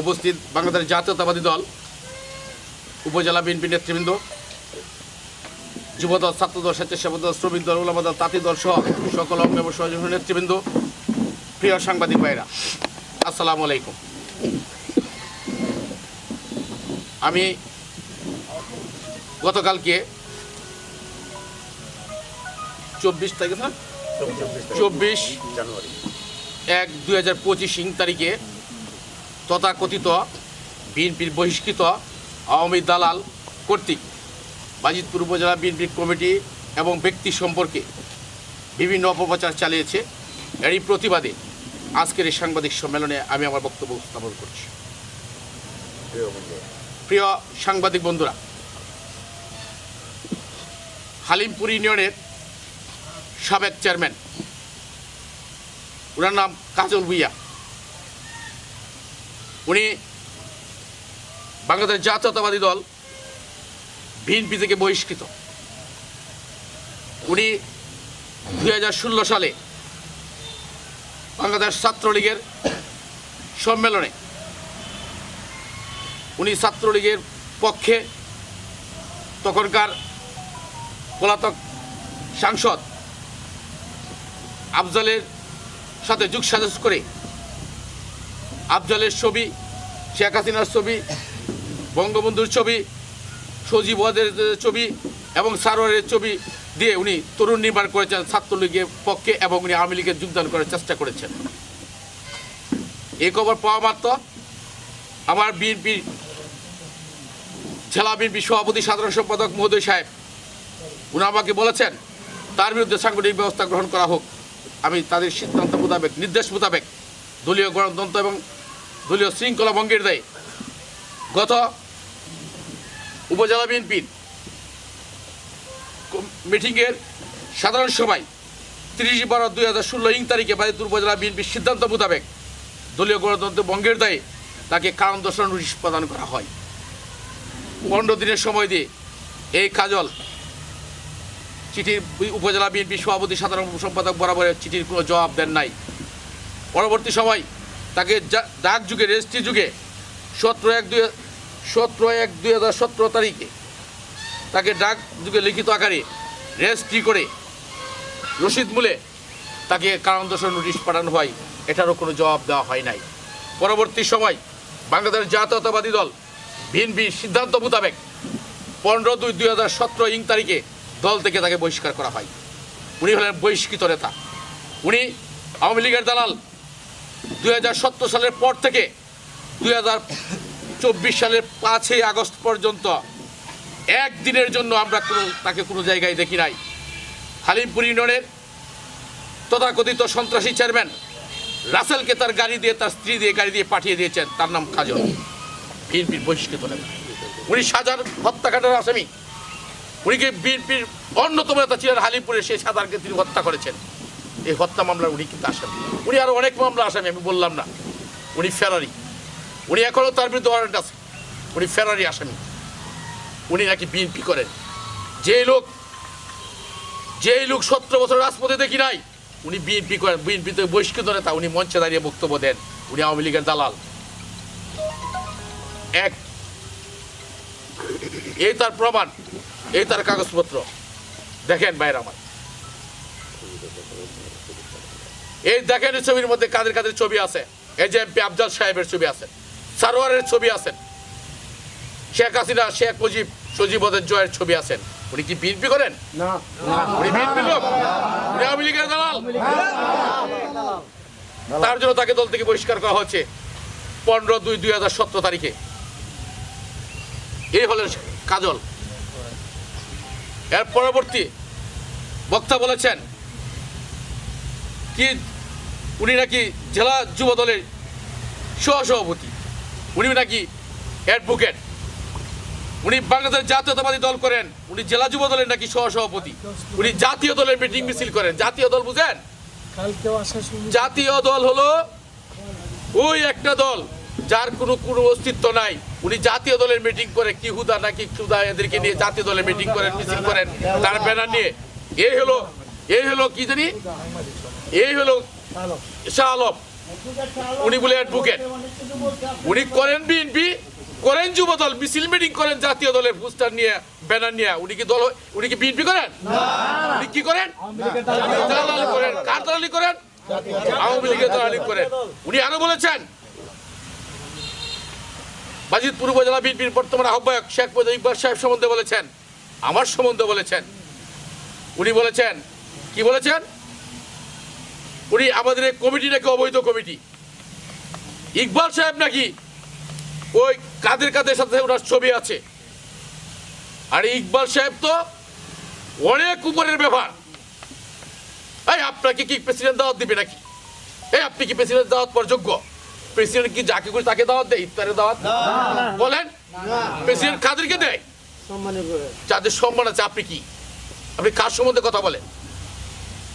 উপস্থিত বাংলাদেশ জাতীয়তাবাদী দল, উপজেলা বিএনপি নেতৃবৃন্দ, যুবদল, ছাত্রদল স্বেচ্ছাসেবক দল শ্রমিক দল ওলামা দল, তাঁতি দল সহ সকল অঙ্গ এবং সহযোগী নেতৃবৃন্দ, প্রিয় সাংবাদিক ভাইরা আসসালামু আলাইকুম। আমি গতকালকে চব্বিশ তারিখ না চব্বিশ জানুয়ারি এক দুই হাজার পঁচিশ ইং তারিখে তথাকথিত বিএনপির বহিষ্কৃত আওয়ামী দালাল কর্তৃক বাজিতপুর উপজেলা বিএনপি কমিটি এবং ব্যক্তি সম্পর্কে বিভিন্ন অপপ্রচার চালিয়েছে। এরই প্রতিবাদে আজকের এই সাংবাদিক সম্মেলনে আমি আমার বক্তব্য উপস্থাপন করছি। প্রিয় প্রিয় সাংবাদিক বন্ধুরা, হালিমপুর ইউনিয়নের সাবেক চেয়ারম্যান। ওনার নাম কাজল ভুইয়া। উনি বাংলাদেশ জাতীয়তাবাদী দল, বিএনপি থেকে বহিষ্কৃত। উনি দু হাজার ষোলো সালে বাংলাদেশ ছাত্রলীগের সম্মেলনে উনি ছাত্রলীগের পক্ষে তখনকার পলাতক সাংসদ আফজালের সাথে যুগ সাজস করে আফজালের ছবি, শেখ হাসিনার ছবি, বঙ্গবন্ধুর ছবি, সজীব ওয়াদের ছবি এবং সারোয়ারের ছবি দিয়ে উনি তরুণ নির্মাণ করেছেন, ছাত্রলীগের পক্ষে এবং উনি আওয়ামী লীগের যোগদান করার চেষ্টা করেছেন। এই খবর পাওয়া মাত্র আমার বিএনপির, জেলা বিএনপি সভাপতি সাধারণ সম্পাদক মহোদয় সাহেব। উনি আমাকে বলেছেন, তার বিরুদ্ধে সাংগঠনিক ব্যবস্থা গ্রহণ করা হোক। আমি তাদের সিদ্ধান্ত মোতাবেক, নির্দেশ মোতাবেক দলীয় গণতন্ত্র এবং দলীয় শৃঙ্খলা ভঙ্গের দেয় গত উপজেলা বিএনপির মিটিংয়ের সাধারণ সভায় তিরিশ বারো দুই হাজার ষোলো ইং তারিখে বাজিতুর উপজেলা বিএনপির সিদ্ধান্ত মোতাবেক দলীয় গণতন্ত্র ভঙ্গের দায়ে তাকে কারণ দর্শন নোটিশ প্রদান করা হয়। পনেরো দিনের সময় দিয়ে এই কাজল চিঠির উপজেলা বিএনপি সভাপতি, সাধারণ সম্পাদক বরাবরের চিঠির কোনো জবাব দেন নাই। পরবর্তী সময় তাকে ডাক যুগে, রেজিস্ট্রি যুগে, সতেরো এক দুই সতেরো এক দুই হাজার সতেরো তারিখে তাকে ডাক যুগে লিখিত আকারে রেজিস্ট্রি করে রসিদ মূলে তাকে কারণ দর্শন নোটিশ পাঠানো হয়। এটারও কোনো জবাব দেওয়া হয় নাই। পরবর্তী সময় বাংলাদেশ জাতীয়তাবাদী দল বিএনপি সিদ্ধান্ত মোতাবেক পনেরো দুই দুই হাজার সতেরো ইং তারিখে দল থেকে তাকে বহিষ্কার করা হয়। উনি হলেন বহিষ্কৃত নেতা। উনি আওয়ামী লীগের দালাল। দুই হাজার সতেরো সালের পর থেকে দুই চব্বিশ সালের পাঁচই আগস্ট পর্যন্ত একদিনের জন্য আমরা কোনো, তাকে কোনো জায়গায় দেখি নাই। হালিমপুর ইউনিয়নের তথাকথিত সন্ত্রাসী চেয়ারম্যান রাসেলকে তার গাড়ি দিয়ে, তার স্ত্রী দিয়ে গাড়ি দিয়ে পাঠিয়ে দিয়েছেন। তার নাম কাজল বিএনপির বহিষ্কৃত নেতা। উনি সাজার হত্যাকাণ্ডের আসামি। উনিকে বিএনপির অন্যতম নেতা ছিলেন হালিমপুরে সেই সাদারকে তিনি হত্যা করেছেন। এই হত্যা মামলার উনি কিন্তু আসামি। উনি আরও অনেক মামলা আসামি, আমি বললাম না। উনি ফেরারি। উনি এখনও তার বিরুদ্ধে ওয়ারেন্ট আছে। উনি ফেরারি আসামি। উনি নাকি বিএনপি করেন। যেই লোক যেই লোক সতেরো বছর রাজপথে দেখি নাই, উনি বিএনপি করেন। বিএনপিতে বহিষ্কৃত নেতা, উনি মঞ্চে দাঁড়িয়ে বক্তব্য দেন। উনি আওয়ামী লীগের দালাল। এক এই তার প্রমাণ এই তার কাগজপত্র। দেখেন বাইরে আমার। এই দেখেন এই ছবির মধ্যে কাদের কাদের ছবি আছে। এই যে এমপি আফজাল সাহেবের ছবি আছে সারোয়ারের ছবি আছেন শেখ হাসিনা শেখ মুজিব সজীবদের জয়ের ছবি আছেন উনি কি বিএনপি করেন? না। উনি বিএনপি লোক? উনি আওয়ামী লীগের দালাল? তার জন্য তাকে দল থেকে বহিষ্কার করা হচ্ছে পনেরো দুই দুই হাজার সতেরো তারিখে। এই হলেন কাজল। এর পরবর্তী বক্তা বলেছেন কি উনি নাকি জেলা যুব দলের সহসভাপতি। উনি নাকি অ্যাডভোকেট। উনি বাংলাদেশ জাতীয়তাবাদী দল করেন উনি জেলা যুব দলের নাকি সহসভাপতি। উনি জাতীয় দলের মিটিং মিছিল করেন। জাতীয় দল বুঝেন? জাতীয় দল হলো ওই একটা দল। যার কোনো কোনো অস্তিত্ব নাই। উনি জাতীয় দলের মিটিং করে, কি হুদা নাকি ক্ষুদা এদেরকে নিয়ে জাতীয় দলের মিটিং করেন মিছিল করেন, তার ব্যানার নিয়ে। এই হলো এই হলো কি জানি? এই হলো শাহ আলম। উনি বলে অ্যাডভোকেট উনি করেন বিএনপি করেন যুব দল মিছিল মিটিং করেন জাতীয় দলের পোস্টার নিয়ে ব্যানার নিয়ে। উনি কি দল, উনি কি বিএনপি করেন? উনি কি করেন? দালালি করেন কার দালালি করেন আওয়ামী লীগের দালালি করেন। উনি আরও বলেছেন বাজিতপুর উপজেলা বিএনপির বর্তমান আহ্বায়ক শেখ মুজিব ইকবাল সাহেব সম্বন্ধে বলেছেন, আমার সম্বন্ধে বলেছেন। উনি বলেছেন, কি বলেছেন? উনি আমাদের এই কমিটি নাকি অবৈধ কমিটি? ইকবাল সাহেব নাকি ওই কাদের কাদের সাথে ওনার ছবি আছে? আর ইকবাল সাহেব তো অনেক উপরের ব্যাপার। এই, আপনাকে কি প্রেসিডেন্ট দাওয়াত দিবে নাকি? এই, আপনি কি প্রেসিডেন্ট দাওয়াত পর যোগ্য? প্রেসিডেন্ট কি যাকে করে তাকে দাওয়াত দেয় ইফতারের দাওয়াত? বলেন। প্রেসিডেন্ট কাদেরকে দেয়? যাদের সম্মান আছে আপনি কি? আপনি কার সম্বন্ধে কথা বলেন?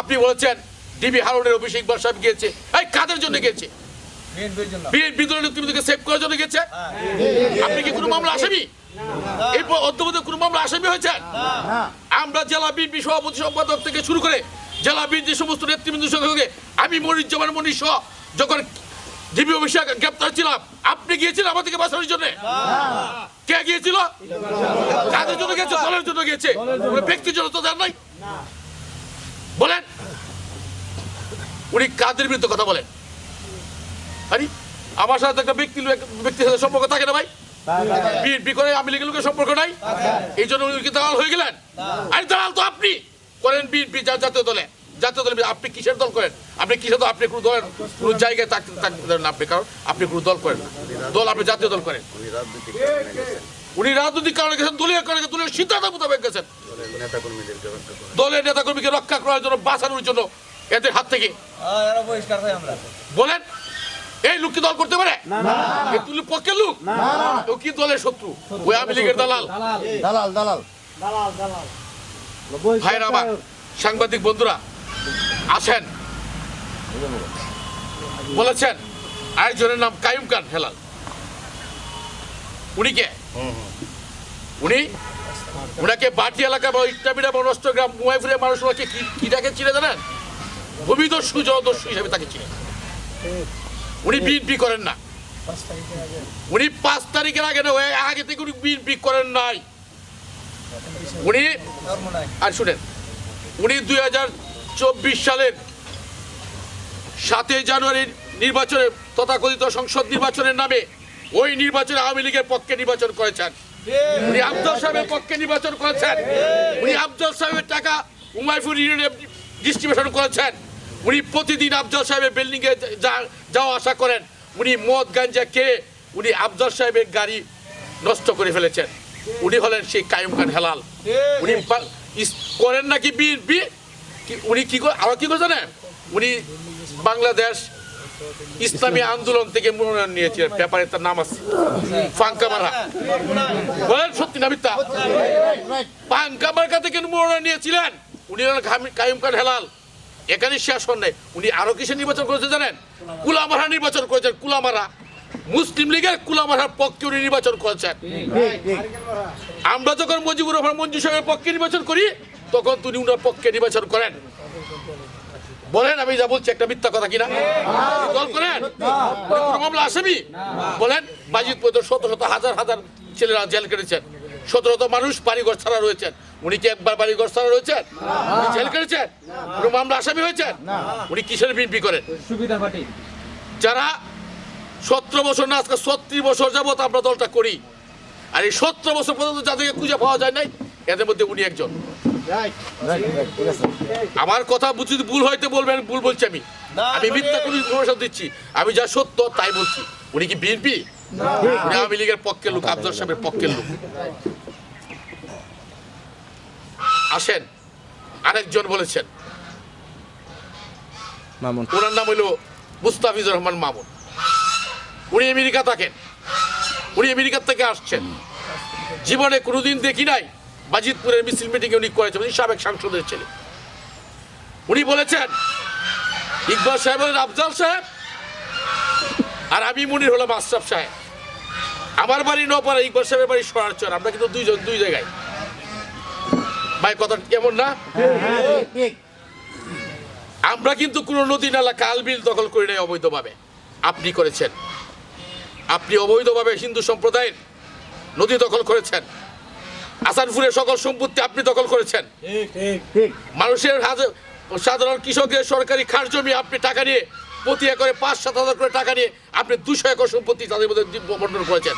আপনি বলেছেন ডিবি হারুনের অভিষেক ইকবাল সাহেব গিয়েছে। এই কাদের জন্য গিয়েছে? বিএনপি দলের নেতৃত্বকে সেভ করার জন্য গেছে আপনি কি কোনো মামলা আসামি এই অধ্যবধি কোনো মামলা আসামি হয়েছেন আমরা জেলা বিএনপি সভাপতি সম্পাদক থেকে শুরু করে জেলা বিএনপি সমস্ত নেতৃবৃন্দের সঙ্গে আমি মনির মনিরুজ্জামান মনির সহ যখন ডিবি অফিসে গ্রেপ্তার ছিলাম আপনি গিয়েছিলেন আমাদেরকে বাঁচানোর জন্য? কে গিয়েছিল? কাদের জন্য গেছে দলের জন্য গেছে ব্যক্তির জন্য তো জান নাই। বলেন। উনি কাদের বিরুদ্ধে কথা বলেন? আরে, আমার সাথে একটা ব্যক্তি ব্যক্তির সাথে সম্পর্ক থাকে না ভাই। বিএনপি করে আমি লীগের লোকের সম্পর্ক নাই। এই জন্য উনি কি দালাল হয়ে গেলেন? আরে, দালাল তো আপনি। করেন বিএনপি জাতীয় দলে। জাতীয় দলে আপনি কিসের দল করেন? আপনি কিসের দল? আপনি কোনো দলের কোনো জায়গায় থাকতে থাকতে না আপনি কারণ আপনি কোনো দল করেন না। দল আপনি জাতীয় দল করেন। উনি রাজনৈতিক কারণে গেছেন। উনি রাজনৈতিক কারণে গেছেন দলীয় কারণে গেছেন, দলীয় সিদ্ধান্ত মোতাবেক গেছেন। দলের নেতাকর্মীকে রক্ষা করার জন্য বাঁচানোর জন্য এদের হাত থেকে। হয় আমরা বলেন এই লোক কি দল করতে পারে? তুলি পক্ষের লোক। ও কি দলের শত্রু? ওই আওয়ামী লীগের দালাল। দালাল দালাল। ভাইরা আমার সাংবাদিক বন্ধুরা আসেন। বলেছেন, আরেকজনের নাম কায়ুম খান হেলাল। উনি কে? উনি? উনাকে বাটি এলাকা বা ইটাবিরা বা নষ্টগ্রাম মুয়াইফুরে মানুষ ওনাকে কি ডাকে চিনে জানেন? ভূমিদস্যু জলদস্যু হিসেবে তাকে চিনে। উনি বিএনপি করেন না। উনি পাঁচ তারিখের আগে না আগে থেকে উনি বিএনপি করেন নাই। উনি, আর শুনেন, উনি দুই হাজার চব্বিশ সালের সাতই জানুয়ারির নির্বাচনে তথাকথিত সংসদ নির্বাচনের নামে ওই নির্বাচনে আওয়ামী লীগের পক্ষে নির্বাচন করেছেন। উনি আফজল সাহেবের পক্ষে নির্বাচন করেছেন। উনি আফজল সাহেবের টাকা উমাইফুর ইউনিয়নে ডিস্ট্রিবিউশন করেছেন। উনি প্রতিদিন আফজল সাহেবের বিল্ডিংয়ে যাওয়া আসা করেন। উনি মদ গাঞ্জা খেয়ে উনি আফজল সাহেবের গাড়ি নষ্ট করে ফেলেছেন। উনি হলেন সেই কায়ুম খান হেলাল। উনি করেন নাকি বিএনপি উনি কি করে, আরও কি করে জানেন? উনি বাংলাদেশ ইসলামী আন্দোলন থেকে মনোনয়ন নিয়েছিলেন পেপারে তার নাম আছে। ফাঙ্কা মারা বলেন সত্যি না মিথ্যা? পাঙ্কা মার্কা থেকে মনোনয়ন নিয়েছিলেন। উনি কাইম খান হেলাল। এখানে শেষ হন নাই। উনি আরও কিসে নির্বাচন করেছে জানেন? কুলামারা নির্বাচন করেছেন কুলামারা মুসলিম লীগের কুলামারার পক্ষে উনি নির্বাচন করেছেন। আমরা যখন মুজিবুর রহমান, মঞ্জু সাহেবের পক্ষে নির্বাচন করি তখন তিনি উনার পক্ষে নির্বাচন করেন। বলেন আমি যা বলছি একটা মিথ্যা কথা কিনা? দল করেন? মামলা আসামি বলেন বাজিত পদ শত শত হাজার হাজার ছেলেরা জেল কেটেছেন। সতেরোত মানুষ বাড়িঘর ছাড়া রয়েছেন। উনি কি একবার বাড়িঘর ছাড়া রয়েছেন? উনি জেল কেটেছেন? কোনো মামলা আসামি হয়েছেন? উনি কিসের বিএনপি করেন? যারা সতেরো বছর না আজকে ছত্রিশ বছর যাবত আমরা দলটা করি আর এই সতেরো বছর পর্যন্ত যাদেরকে খুঁজে পাওয়া যায় নাই এদের মধ্যে উনি একজন। আমার কথা বুঝি যদি ভুল হয়তো বলবেন ভুল বলছি আমি। আমি মানে- মিথ্যা কোনো ইনফরমেশন দিচ্ছি। আমি যা সত্য তাই বলছি। উনি কি বিএনপি আওয়ামী লীগের পক্ষের লোক আফজল সাহেবের পক্ষের লোক। আসেন। আরেকজন বলেছেন। মামুন। ওনার নাম হলো মুস্তাফিজুর রহমান মামুন। উনি আমেরিকা থাকেন। উনি আমেরিকা থেকে আসছেন। জীবনে কোনোদিন দেখি নাই বাজিতপুরের মিছিল মিটিং উনি করেছেন, উনি সাবেক সাংসদের ছেলে। উনি বলেছেন, ইকবাল সাহেব হলেন আফজাল সাহেব, আর আমি মনির হলাম আশরাফ সাহেব। আমার বাড়ি নপাড়া ইকবাল সাহেবের বাড়ি সরারচর আমরা কিন্তু দুইজন, দুই জায়গায়। ভাই কথা কেমন না? আমরা কিন্তু কোনো নদী, নালা কাল বিল দখল করি নাই অবৈধভাবে। আপনি করেছেন। আপনি অবৈধভাবে হিন্দু সম্প্রদায়ের নদী দখল করেছেন। আসানপুরের সকল সম্পত্তি আপনি দখল করেছেন। মানুষের সাধারণ কৃষকদের সরকারি খাস জমি আপনি টাকা নিয়ে প্রতি একরে পাঁচ সাত হাজার করে টাকা নিয়ে আপনি দুশো একর সম্পত্তি তাদের মধ্যে বন্টন করেছেন।